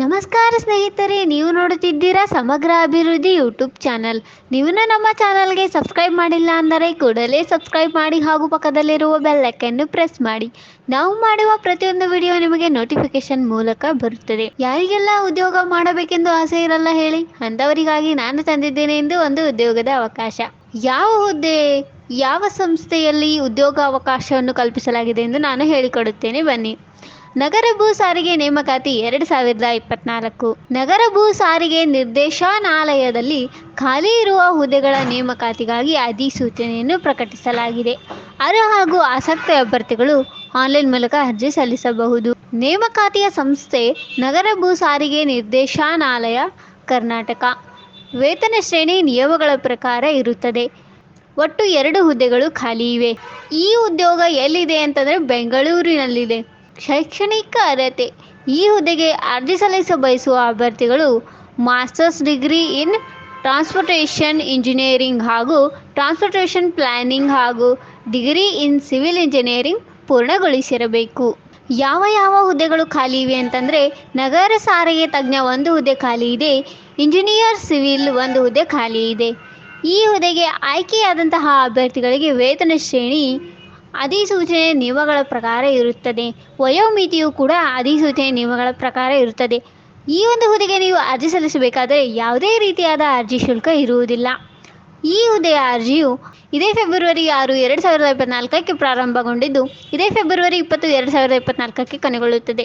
ನಮಸ್ಕಾರ ಸ್ನೇಹಿತರೆ, ನೀವು ನೋಡುತ್ತಿದ್ದೀರಾ ಸಮಗ್ರ ಅಭಿವೃದ್ಧಿ ಯೂಟ್ಯೂಬ್ ಚಾನಲ್. ನೀವು ನಮ್ಮ ಚಾನಲ್ಗೆ ಸಬ್ಸ್ಕ್ರೈಬ್ ಮಾಡಿಲ್ಲ ಅಂದರೆ ಕೂಡಲೇ ಸಬ್ಸ್ಕ್ರೈಬ್ ಮಾಡಿ ಹಾಗೂ ಪಕ್ಕದಲ್ಲಿರುವ ಬೆಲ್ ಐಕನ್ನು ಪ್ರೆಸ್ ಮಾಡಿ. ನಾವು ಮಾಡುವ ಪ್ರತಿಯೊಂದು ವಿಡಿಯೋ ನಿಮಗೆ ನೋಟಿಫಿಕೇಶನ್ ಮೂಲಕ ಬರುತ್ತದೆ. ಯಾರಿಗೆಲ್ಲ ಉದ್ಯೋಗ ಮಾಡಬೇಕೆಂದು ಆಸೆ ಇರಲ್ಲ ಹೇಳಿ, ಅಂಥವರಿಗಾಗಿ ನಾನು ತಂದಿದ್ದೇನೆ ಎಂದು ಒಂದು ಉದ್ಯೋಗದ ಅವಕಾಶ. ಯಾವ ಹುದ್ದೆ, ಯಾವ ಸಂಸ್ಥೆಯಲ್ಲಿ ಉದ್ಯೋಗ ಅವಕಾಶವನ್ನು ಕಲ್ಪಿಸಲಾಗಿದೆ ಎಂದು ನಾನು ಹೇಳಿಕೊಡುತ್ತೇನೆ. ಬನ್ನಿ. ನಗರ ಭೂ ಸಾರಿಗೆ ನೇಮಕಾತಿ ಎರಡು ಸಾವಿರದ ಇಪ್ಪತ್ನಾಲ್ಕು. ನಗರ ಭೂ ಸಾರಿಗೆ ನಿರ್ದೇಶನಾಲಯದಲ್ಲಿ ಖಾಲಿ ಇರುವ ಹುದ್ದೆಗಳ ನೇಮಕಾತಿಗಾಗಿ ಅಧಿಸೂಚನೆಯನ್ನು ಪ್ರಕಟಿಸಲಾಗಿದೆ. ಅರ್ಹ ಹಾಗೂ ಆಸಕ್ತ ಅಭ್ಯರ್ಥಿಗಳು ಆನ್ಲೈನ್ ಮೂಲಕ ಅರ್ಜಿ ಸಲ್ಲಿಸಬಹುದು. ನೇಮಕಾತಿಯ ಸಂಸ್ಥೆ ನಗರ ಭೂ ಸಾರಿಗೆ ನಿರ್ದೇಶನಾಲಯ, ಕರ್ನಾಟಕ. ವೇತನ ಶ್ರೇಣಿ ನಿಯಮಗಳ ಪ್ರಕಾರ ಇರುತ್ತದೆ. ಒಟ್ಟು ಎರಡು ಹುದ್ದೆಗಳು ಖಾಲಿ ಇವೆ. ಈ ಉದ್ಯೋಗ ಎಲ್ಲಿದೆ ಅಂತಂದರೆ ಬೆಂಗಳೂರಿನಲ್ಲಿದೆ. ಶೈಕ್ಷಣಿಕ ಅರ್ಹತೆ. ಈ ಹುದ್ದೆಗೆ ಅರ್ಜಿ ಸಲ್ಲಿಸ ಬಯಸುವ ಅಭ್ಯರ್ಥಿಗಳು masters degree in transportation engineering ಹಾಗೂ ಟ್ರಾನ್ಸ್ಪೋರ್ಟೇಷನ್ ಪ್ಲ್ಯಾನಿಂಗ್ ಹಾಗೂ ಡಿಗ್ರಿ ಇನ್ ಸಿವಿಲ್ ಇಂಜಿನಿಯರಿಂಗ್ ಪೂರ್ಣಗೊಳಿಸಿರಬೇಕು. ಯಾವ ಯಾವ ಹುದ್ದೆಗಳು ಖಾಲಿ ಇವೆ ಅಂತಂದರೆ ನಗರ ಸಾರಿಗೆ ತಜ್ಞ ಒಂದು ಹುದ್ದೆ ಖಾಲಿ ಇದೆ, ಇಂಜಿನಿಯರ್ ಸಿವಿಲ್ ಒಂದು ಹುದ್ದೆ ಖಾಲಿ ಇದೆ. ಈ ಹುದ್ದೆಗೆ ಆಯ್ಕೆಯಾದಂತಹ ಅಭ್ಯರ್ಥಿಗಳಿಗೆ ವೇತನ ಶ್ರೇಣಿ ಅಧಿಸೂಚನೆ ನಿಯಮಗಳ ಪ್ರಕಾರ ಇರುತ್ತದೆ. ವಯೋಮಿತಿಯು ಕೂಡ ಅಧಿಸೂಚನೆ ನಿಯಮಗಳ ಪ್ರಕಾರ ಇರುತ್ತದೆ. ಈ ಒಂದು ಹುದ್ದೆಗೆ ನೀವು ಅರ್ಜಿ ಸಲ್ಲಿಸಬೇಕಾದರೆ ಯಾವುದೇ ರೀತಿಯಾದ ಅರ್ಜಿ ಶುಲ್ಕ ಇರುವುದಿಲ್ಲ. ಈ ಹುದ್ದೆಯ ಅರ್ಜಿಯು ಇದೇ ಫೆಬ್ರವರಿ ಆರು ಎರಡು ಸಾವಿರದ ಇಪ್ಪತ್ನಾಲ್ಕಕ್ಕೆ ಪ್ರಾರಂಭಗೊಂಡಿದ್ದು, ಇದೇ ಫೆಬ್ರವರಿ ಇಪ್ಪತ್ತು ಎರಡು ಸಾವಿರದ ಇಪ್ಪತ್ನಾಲ್ಕಕ್ಕೆ ಕೊನೆಗೊಳ್ಳುತ್ತದೆ.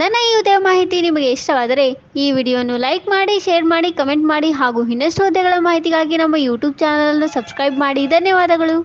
ನನ್ನ ಈ ಹುದ್ದೆಯ ಮಾಹಿತಿ ನಿಮಗೆ ಇಷ್ಟವಾದರೆ ಈ ವಿಡಿಯೋವನ್ನು ಲೈಕ್ ಮಾಡಿ, ಶೇರ್ ಮಾಡಿ, ಕಮೆಂಟ್ ಮಾಡಿ ಹಾಗೂ ಇನ್ನಷ್ಟು ಹುದ್ದೆಗಳ ಮಾಹಿತಿಗಾಗಿ ನಮ್ಮ ಯೂಟ್ಯೂಬ್ ಚಾನಲನ್ನು ಸಬ್ಸ್ಕ್ರೈಬ್ ಮಾಡಿ. ಧನ್ಯವಾದಗಳು.